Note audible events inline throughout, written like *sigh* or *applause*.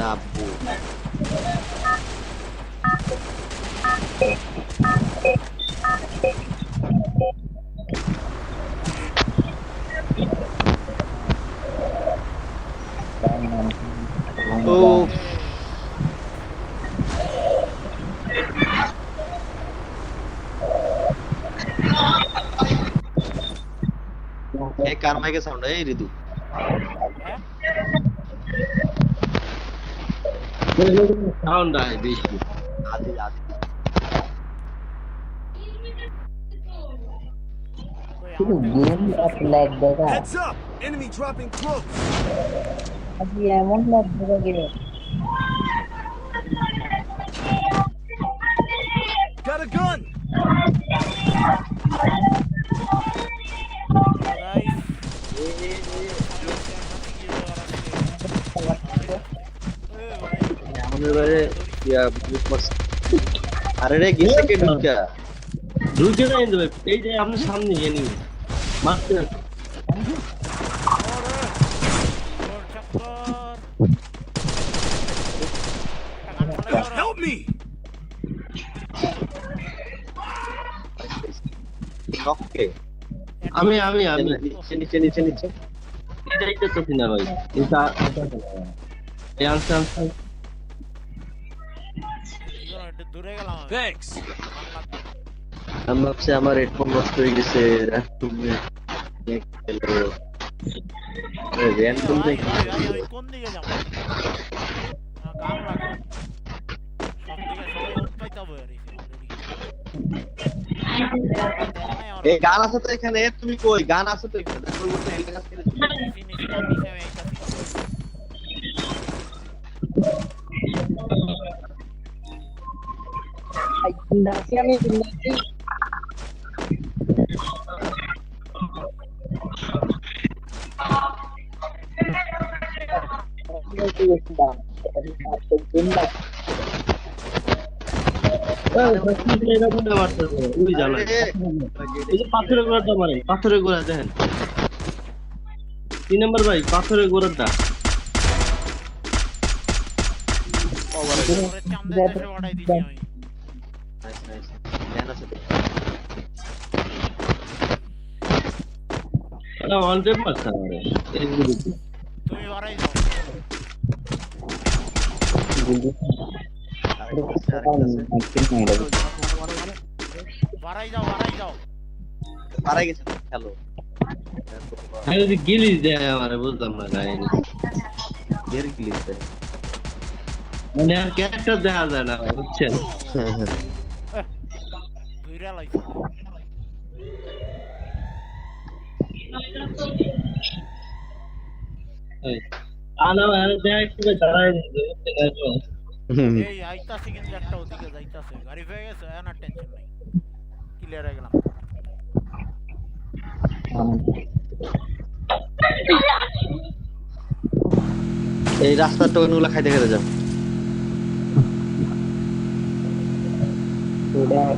এটা আব্বু ও এই কার মাইকে sound sound I wish you. Adi, adi. heads up enemy dropping close abhi amon lag got a gun ইয়া মারছে আরে রে গেছে কে ঢুকা ঢুকে যাই দেবে। এই যে আপনার সামনে এনি মারতে Help me! ওকে আমি আমি আমি। নিচে নিচে নিচে নিচে এটাই তো তো না ভাই। এটা এই আনসার আনসার। দূরে গেলাম আমি। Thanks! আমি ভাবছি আমার হেডফোন নষ্ট হয়ে গেছে তুমি র্যান্ডম ভাই, ভাই, ভাই, আমি কোন দিকে যাব আমার কাম লাগবে সব দিকে সবাই ওত পাইতে হবে আর এই এই গান আছে তো এখানে তুমি কই গান আছে তো এখানে জানা আরে, এই যে পাথরের গোড়া নম্বর ভাই পাথরের আমি nice, আমারে এই তুমি বাড়াই যাও আরেকটা আছে, বাড়াই যাও বাড়াই গেছে খেলো আমি যদি গিলিস দেয় আমারে বুঝলাম না কাহিনী। এর কি লিখতে মানে আর ক্যারেক্টার দেখা যায় না বুঝছেন? *laughs* দুইরা লাইছে এই, আনা আর দেখা একটু দাঁড়ায় দিতে বুঝছেন আইতাছে কিন্তু একটা ওদিকে যাইতাছে। গাড়ি পেয়ে গেছে না টেনশন নাই। ক্লিয়ার হয়ে গেলাম। এই রাস্তার টোকেনগুলো খাইতে খেতে যাও।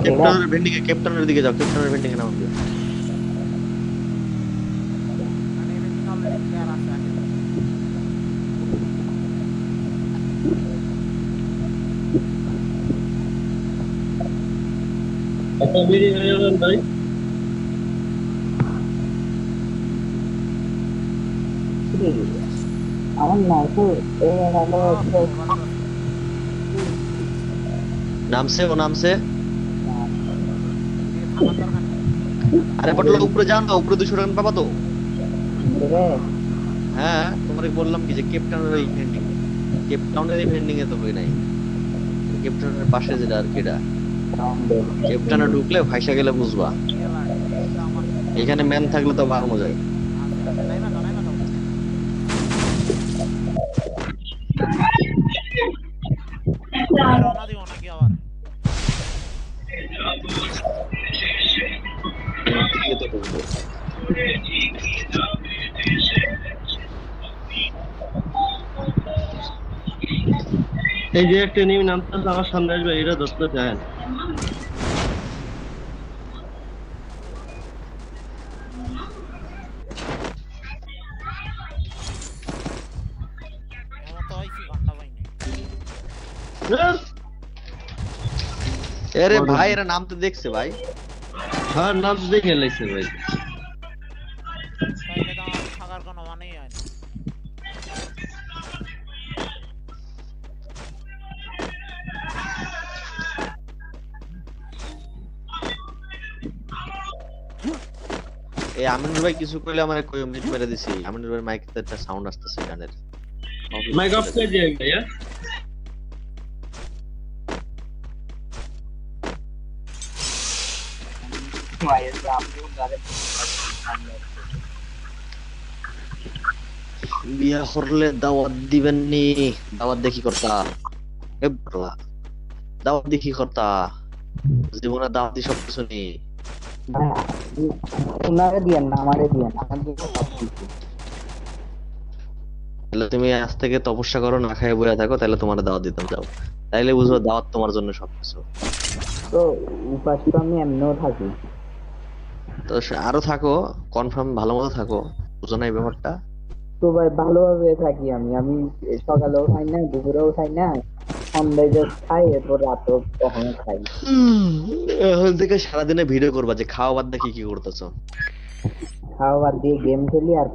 ক্যাপ্টনের ভেন্ডিং এ ক্যাপ্টনের দিকে যাও। ক্যাপ্টনের ভেন্ডিং এ তো নামছে ও, নামছে। আরে পটল, উপরে যাও না উপরে দুশো টাকা পাবা তো। হ্যাঁ তোমাকে বললাম কি যে কেপটাউনের ভেন্ডিং কেপটাউনের এই এ তো হই নাই। কেপটাউনের পাশে যেটা আর কি এটা ঢুকলে ভাইসা গেলে বুঝবা এখানে ম্যান থাকলে তো ভালো না না ঢুকবো। এই যে একটা নিয়ে নামতে আমার সামনে আসবে এটা ধরতে চায় এমন আরে ভাই এরা নাম তো দেখছে ভাই। হ্যাঁ নাম তো দেখে লাগছে ভাই। তাইলে তো আমার থাকার কোনো মানেই হয় না এই আমিনুর ভাই কিছু কইলে আমার কই মিট মেরে দিছি। আমিনুর ভাই মাইকে তো একটা সাউন্ড আসতেছে গানের। মাইক অফ করে দিয়ে ভাইয়া। গাড়ি বিয়া করলে দাওয়াত দিবেন নি? দাওয়াত দেখি করতা। দাওয়াত দেখি করতা। জীবনে দাওয়াত সব কিছু নেই ওনারে দিয়েন না আমারে দিয়েন। আমার তাহলে তুমি আজ থেকে তপস্যা করো না খায় বইয়া থাকো তাহলে তোমার দাওয়াত দিতাম যাও তাইলে বুঝব দাওয়াত তোমার জন্য সবকিছু। তো উপাস তো আমি এমনিও থাকি। তো আরও থাকো কনফার্ম ভালো মতো থাকো বুঝো না এই ব্যাপারটা। তো ভাই ভালোভাবে থাকি আমি। আমি সকালেও খাই না দুপুরেও খাই না সন্ধ্যায় জাস্ট খাই এরপর রাতেও কখনো খাই এখন থেকে সারাদিনে ভিডিও করবা যে খাওয়া বাদ দেখি কি করতেছো? খাওয়া বাদ দিয়ে গেম খেলি আর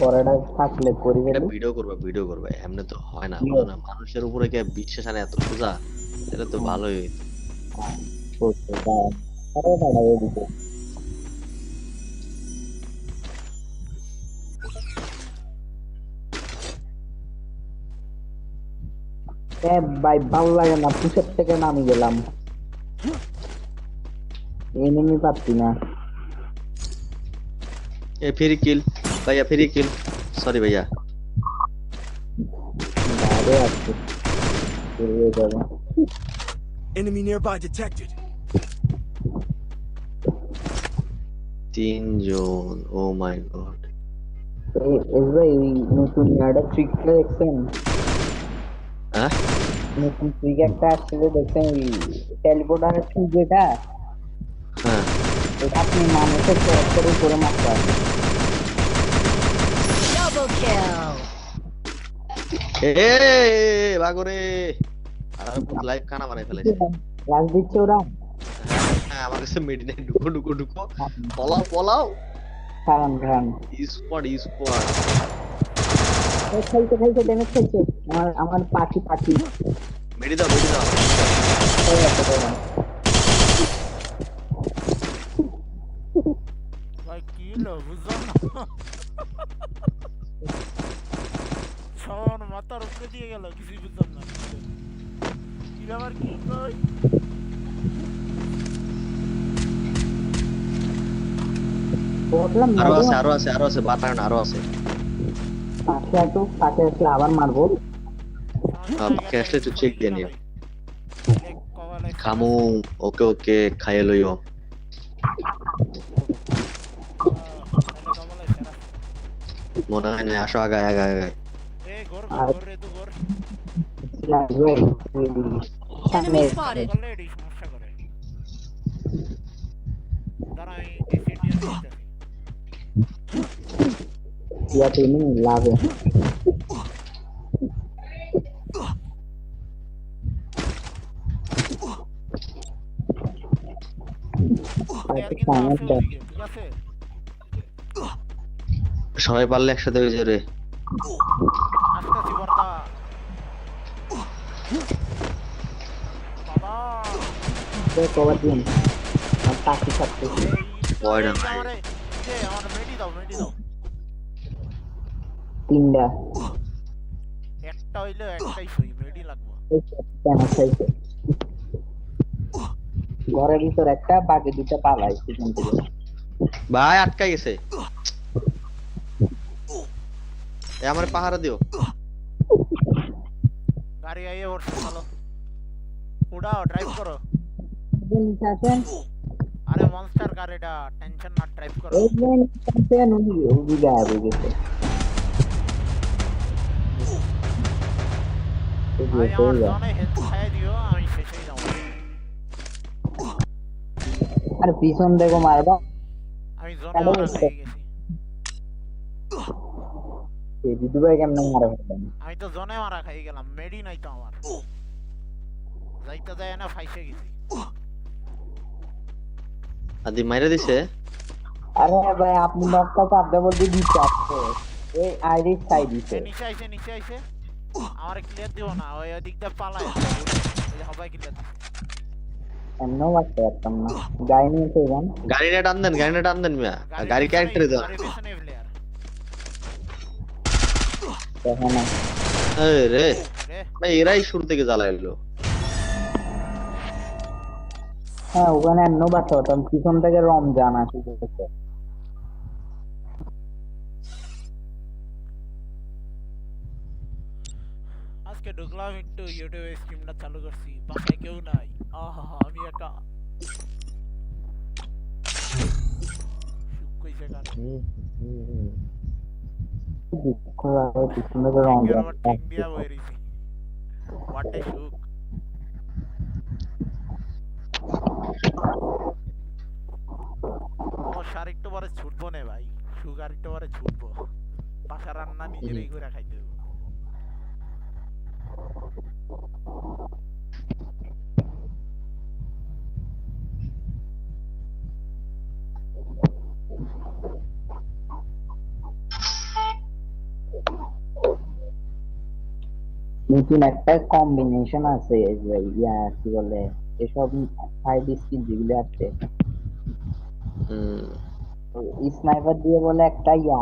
পড়াটা থাকলে করি এটা ভিডিও করবা ভিডিও করবা এমনি তো হয় না বুঝো না। মানুষের উপরে কি বিশ্বাস আনে এত সোজা? এটা তো ভালোই। করতে এ ভাই ভালো লাগে না। পুষের থেকে নামি গেলাম। এনিমি পাচ্ছি না। এ ফেরি কিল ভাইয়া ফেরি কিল সরি ভাইয়া। বাইরে আছে। বেরিয়ে যাবে। Enemy nearby detected. তিনজন ও মাই গড এই এস ভাই ওই নতুন ইয়ারটা ট্রিকটা দেখছেন? হ্যাঁ? একটা আসছিল দেখছেন ওই টেলিপোর্টারের ট্রিক যেটা হ্যাঁ। এটা আপনি মানুষের ক্যারেক্টার উপরে মারতে হবে? এ এ, এ, বাগরে! আর লাইভ কানা বানাই ফেলেছি। রাজ দিচ্ছে ওরা? হ্যাঁ আমার কাছে মেডি নাই। ঢুকো ঢুকো ঢুকো। পলাও পলাও। খারান স্পট স্পট খাইছে খাইছে ড্যামেজ খাইছে আমার আমার পাখি পাখি। মেডি দাও মেডি দাও। ভাই কি বুঝলাম সবার দিয়ে গেল কিছুই বুঝলাম না। কি ব্যাপার কি কই? আরও আছে আরও আছে আরও আছে বাতায়ন আরও আছে। পাখি আসো পাখি আসলে আবার মারবো। হ্যাঁ, আসলে একটু check দিয়ে নিও। খামু ওকে ওকে খাইয়ে লইও। মনে হয় না আসো আগায় আগায় আগায়। এ আছে ওদিকে ঠিক আছে সবাই পারলে একসাথে হয়ে যাবে। কবার দিন আর পাখি থাকতে এই তো বয়রা ভাই। আমার মেডি দাও মেডি দাও তিনটা। একটা হইল একটাই সই মেডি লাগবে। কেন ঘরের ভিতর একটা বাকি দুটা পালাই সেখান থেকে। ভাই আটকাই গেছে। এ আমার পাহারা দিও। গাড়ি আইয়ে ওর চলো। উড়াও ড্রাইভ করো। আরে মনস্টার কার এটা টেনশন না ড্রাইভ করো। এই উনি গায়েব হয়ে গেছে এই যে, ভাই এই আমার যে। জনে হেড খাইয়ে দিও আমি শেষেই যাব আর পিছন দেখো মারবা আমি জনে। খেয়ে গেছি এই দিদু ভাই কেমন মারা আমি তো জনে মারা খাই গেলাম মেডি নাই তো আমার যাইতে যায় না ফাইসে গেছি আদি মাইরা দিছে আরে ভাই আপনি নকটা চাপতে বলতে দিচ্ছে এই আইরিশ সাইড দিছে নিচে আইসে নিচে আইসে আমার ক্লিয়ার দিও না ওই ওদিক দিয়ে যে সবাই ক্লিয়ার এমনও বাঁচতে পারতাম না। গাড়ি নিয়ে চলে যান? গাড়িটা টান দেন গাড়িটা টান দেন মিয়া। গাড়ি ক্যারেক্টারে দাও রে রে। ভাই এরাই শুরু থেকে জ্বালাইলো। হ্যাঁ ওখানে এমনও বাঁচতে পারতাম পিছন থেকে রমজান আসি। ঢুকলাম একটু ইউটিউবে স্ট্রিমটা চালু করছি বাসায় কেউ নাই আহা আমি একা একটু পরে ছুটবো নে ভাই সুখ আর একটু পরে ছুটবো বাসা রান্না নিজেরই করে খাইতে দেবো নতুন একটা কম্বিনেশন আছে এই যে ইয়া কি বলে এসব সাইড স্কিল যেগুলো আছে। হুম। স্নাইপার দিয়ে বলে একটা ইয়া